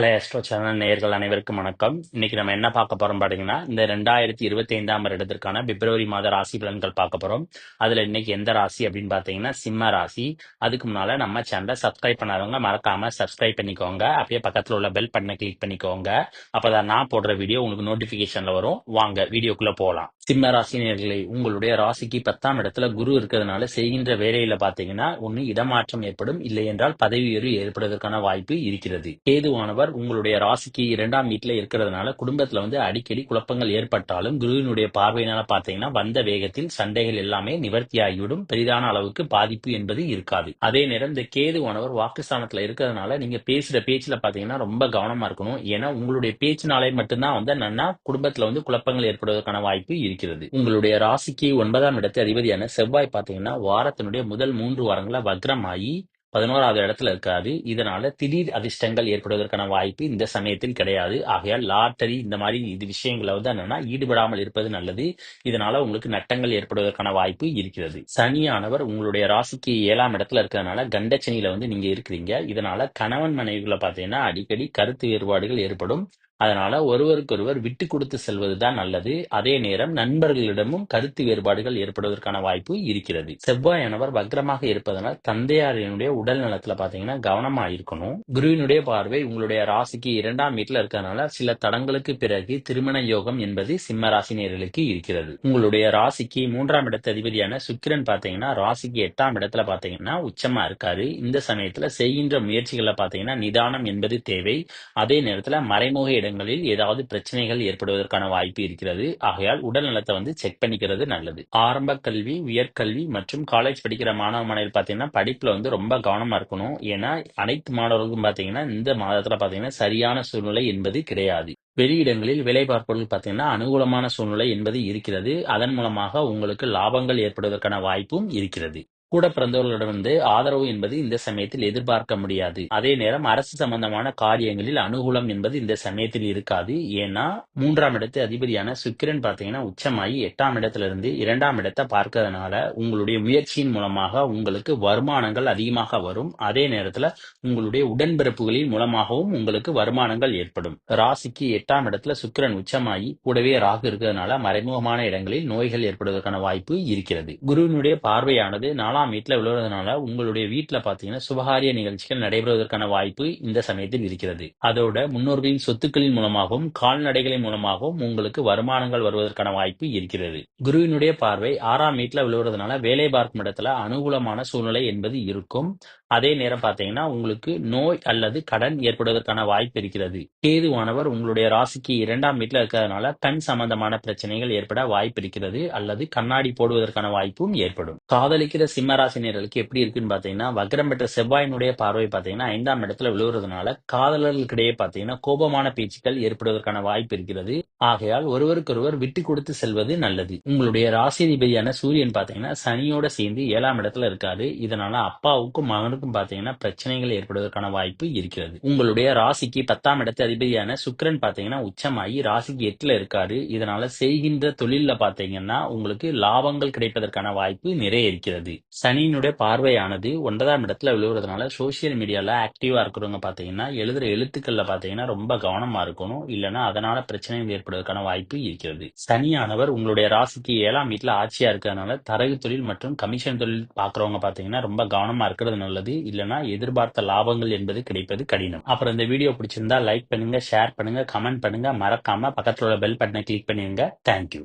Hello Astro channel நேயர்கள் அனைவருக்கும் வணக்கம். இன்னைக்கு நம்ம என்ன பார்க்க போறோம் பாத்தீங்கன்னா இந்த ரெண்டாயிரத்தி இருபத்தி ஐந்தாம் வருடத்திற்கான பிப்ரவரி மாத ராசி பலன்கள் பார்க்க போறோம். அதுல இன்னைக்கு எந்த ராசி அப்படின்னு பாத்தீங்கன்னா சிம்ம ராசி. அதுக்கு முன்னால நம்ம சேனலை சப்ஸ்கிரைப் பண்ணாதவங்க மறக்காம சப்ஸ்கிரைப் பண்ணிக்கோங்க. அப்படியே பக்கத்துல உள்ள பெல் பட்டனை கிளிக் பண்ணிக்கோங்க. அப்பதான் நான் போடுற வீடியோ உங்களுக்கு நோட்டிபிகேஷன்ல வரும். வாங்க வீடியோக்குள்ள போகலாம் சிம்ம ராசி உங்களுடைய ராசிக்கு பத்தாம் இடத்துல குரு இருக்கிறதுனால செய்கின்ற வேலையில பாத்தீங்கன்னா ஒண்ணு இடமாற்றம் ஏற்படும் இல்லை என்றால் பதவி உயர்வு ஏற்படுவதற்கான வாய்ப்பு இருக்கிறது. கேதுவானவர் உங்களுடைய ராசிக்கு இரண்டாம் வீட்டுல இருக்கிறதுனால குடும்பத்துல வந்து அடிக்கடி குழப்பங்கள் ஏற்பட்டாலும் குருவினுடைய பார்வையினால பாத்தீங்கன்னா வந்த வேகத்தில் சண்டைகள் எல்லாமே நிவர்த்தியாகிவிடும் பெரிதான அளவுக்கு பாதிப்பு என்பது இருக்காது. அதே நேரம் இந்த கேதுவானவர் வாக்குஸ்தானத்துல இருக்கிறதுனால நீங்க பேசுற பேச்சுல பாத்தீங்கன்னா ரொம்ப கவனமா இருக்கணும். ஏன்னா உங்களுடைய பேச்சினாலே மட்டும்தான் வந்து என்னன்னா குடும்பத்துல வந்து குழப்பங்கள் ஏற்படுவதற்கான வாய்ப்பு இருக்கிறது. உங்களுடைய ராசிக்கு ஒன்பதாம் இடத்து அதிபதியான செவ்வாய் பாத்தீங்கன்னா வாரத்தினுடைய முதல் மூன்று வாரங்களா வக்ரமாயி பதினோராவது இடத்துல இருக்காது இதனால திடீர் அதிர்ஷ்டங்கள் ஏற்படுவதற்கான வாய்ப்பு இந்த சமயத்தில் கிடையாது. ஆகையால் லாட்டரி இந்த மாதிரி இது விஷயங்களை வந்து என்னன்னா ஈடுபடாமல் இருப்பது நல்லது. இதனால உங்களுக்கு நட்டங்கள் ஏற்படுவதற்கான வாய்ப்பு இருக்கிறது. சனியானவர் உங்களுடைய ராசிக்கு ஏழாம் இடத்துல இருக்கிறதுனால கண்டச்சனியில வந்து நீங்க இருக்கிறீங்க. இதனால கணவன் மனைவிகளை பார்த்தீங்கன்னா அடிக்கடி கருத்து வேறுபாடுகள் ஏற்படும். அதனால ஒருவருக்கொருவர் விட்டு கொடுத்து செல்வதுதான் நல்லது. அதே நேரம் நண்பர்களிடமும் கருத்து வேறுபாடுகள் ஏற்படுவதற்கான வாய்ப்பு இருக்கிறது. செவ்வாயானவர் வக்ரமாக இருப்பதனால் தந்தையாரினுடைய உடல் நலத்துல பாத்தீங்கன்னா கவனமா இருக்கணும். குருவினுடைய பார்வை உங்களுடைய ராசிக்கு இரண்டாம் வீட்டுல இருக்கிறதுனால சில தடங்களுக்கு பிறகு திருமண யோகம் என்பது சிம்ம ராசினியர்களுக்கு இருக்கிறது. உங்களுடைய ராசிக்கு மூன்றாம் இடத்து அதிபதியான சுக்கிரன் பாத்தீங்கன்னா ராசிக்கு எட்டாம் இடத்துல பாத்தீங்கன்னா உச்சமா இருக்காரு. இந்த சமயத்துல செய்கின்ற முயற்சிகளை பாத்தீங்கன்னா நிதானம் என்பது தேவை. அதே நேரத்துல மறைமுக நேரங்களில் ஏதாவது பிரச்சனைகள் ஏற்படுவதற்கான வாய்ப்பு இருக்கிறது. ஆகையால் உடல் நலத்தை வந்து செக் பண்ணிக்கிறது நல்லது. ஆரம்ப கல்வி உயர்கல்வி மற்றும் காலேஜ் படிக்கிற மாணவ மாணவிகள் பாத்தீங்கன்னா படிப்புல வந்து ரொம்ப கவனமா இருக்கணும். ஏன்னா அனைத்து மாணவர்களுக்கும் பாத்தீங்கன்னா இந்த மாதத்துல பாத்தீங்கன்னா சரியான சூழ்நிலை என்பது கிடையாது. வெளியிடங்களில் வேலை பார்ப்பவர்கள் பார்த்தீங்கன்னா அனுகூலமான சூழ்நிலை என்பது இருக்கிறது. அதன் மூலமாக உங்களுக்கு லாபங்கள் ஏற்படுவதற்கான வாய்ப்பும் இருக்கிறது. கூட பிறந்தவர்களிடமிருந்து ஆதரவு என்பது இந்த சமயத்தில் எதிர்பார்க்க முடியாது. அதே நேரம் அரசு சம்பந்தமான காரியங்களில் அனுகூலம் என்பது இந்த சமயத்தில் இருக்காது. ஏன்னா மூன்றாம் இடத்து அதிபதியான சுக்கிரன் பாத்தீங்கன்னா உச்சமாகி எட்டாம் இடத்துல இருந்து இரண்டாம் இடத்தை பார்க்கறதுனால உங்களுடைய முயற்சியின் மூலமாக உங்களுக்கு வருமானங்கள் அதிகமாக வரும். அதே நேரத்துல உங்களுடைய உடன்பிறப்புகளின் மூலமாகவும் உங்களுக்கு வருமானங்கள் ஏற்படும். ராசிக்கு எட்டாம் இடத்துல சுக்கிரன் உச்சமாகி கூடவே ராகு இருக்கிறதுனால மறைமுகமான இடங்களில் நோய்கள் ஏற்படுவதற்கான வாய்ப்பு இருக்கிறது. குருவினுடைய பார்வையானது நாலாம் வீட்டுல விழுவதனால உங்களுடைய வீட்டில் பார்த்தீங்கன்னா சுபகாரிய நிகழ்ச்சிகள் நடைபெறுவதற்கான வாய்ப்பு இந்த சமயத்தில் இருக்கிறது. அதோட முன்னோர்களின் சொத்துக்களின் மூலமாகவும் கால்நடைகளின் மூலமாகவும் உங்களுக்கு வருமானங்கள் வருவதற்கான வாய்ப்பு இருக்கிறது. குருவினுடைய பார்வை ஆறாம் வீட்டில் விழுவதனால வேலை பார்க்கும் இடத்துல அனுகூலமான சூழ்நிலை என்பது இருக்கும். அதே நேரம் பார்த்தீங்கன்னா உங்களுக்கு நோய் அல்லது கடன் ஏற்படுவதற்கான வாய்ப்பு இருக்கிறது. கேதுவானவர் உங்களுடைய ராசிக்கு இரண்டாம் வீட்டில் இருக்கிறதுனால கண் சம்பந்தமான பிரச்சனைகள் ஏற்பட வாய்ப்பு இருக்கிறது அல்லது கண்ணாடி போடுவதற்கான வாய்ப்பும் ஏற்படும். காதலிக்கிற சிம்மராசினியர்களுக்கு எப்படி இருக்குன்னு பார்த்தீங்கன்னா வக்ரம் பெற்ற செவ்வாயினுடைய பார்வை பாத்தீங்கன்னா ஐந்தாம் இடத்துல விழுவுறதுனால காதலர்களுக்கிடையே பாத்தீங்கன்னா கோபமான பேச்சுக்கள் ஏற்படுவதற்கான வாய்ப்பு இருக்கிறது. ஆகையால் ஒருவருக்கொருவர் விட்டு கொடுத்து செல்வது நல்லது. உங்களுடைய ராசிதிபதியான சூரியன் பாத்தீங்கன்னா சனியோட சேர்ந்து ஏழாம் இடத்துல இருக்காரு. இதனால அப்பாவுக்கும் மகனுக்கும் பார்த்தீங்கன்னா பிரச்சனைகள் ஏற்படுவதற்கான வாய்ப்பு இருக்கிறது. உங்களுடைய ராசிக்கு பத்தாம் இடத்து அதிபதியான சுக்கரன் பாத்தீங்கன்னா உச்சமாகி ராசிக்கு எட்டுல இருக்காரு. இதனால செய்கின்ற தொழில பார்த்தீங்கன்னா உங்களுக்கு லாபங்கள் கிடைப்பதற்கான வாய்ப்பு நிறைய இருக்கிறது. சனியினுடைய பார்வையானது ஒன்பதாம் இடத்துல விழுவுறதுனால சோசியல் மீடியால ஆக்டிவா இருக்கிறவங்க பார்த்தீங்கன்னா எழுதுற எழுத்துக்கள்ல பார்த்தீங்கன்னா ரொம்ப கவனமா இருக்கணும். இல்லைன்னா அதனால பிரச்சனைகள் ஏற்படுவதற்கான வாய்ப்பு இருக்கிறது. சனியானவர் உங்களுடைய ராசிக்கு ஏழாம் வீட்டில் ஆட்சியாக இருக்கிறதுனால தரகு தொழில் மற்றும் கமிஷன் தொழில் பார்க்குறவங்க பார்த்தீங்கன்னா ரொம்ப கவனமா இருக்கிறது நல்லது. இல்லைன்னா எதிர்பார்த்த லாபங்கள் என்பது கிடைப்பது கடினம். அப்புறம் இந்த வீடியோ பிடிச்சிருந்தா லைக் பண்ணுங்க ஷேர் பண்ணுங்க கமெண்ட் பண்ணுங்க. மறக்காம பக்கத்தில் உள்ள பெல் பட்டனை கிளிக் பண்ணிருங்க. தேங்க்யூ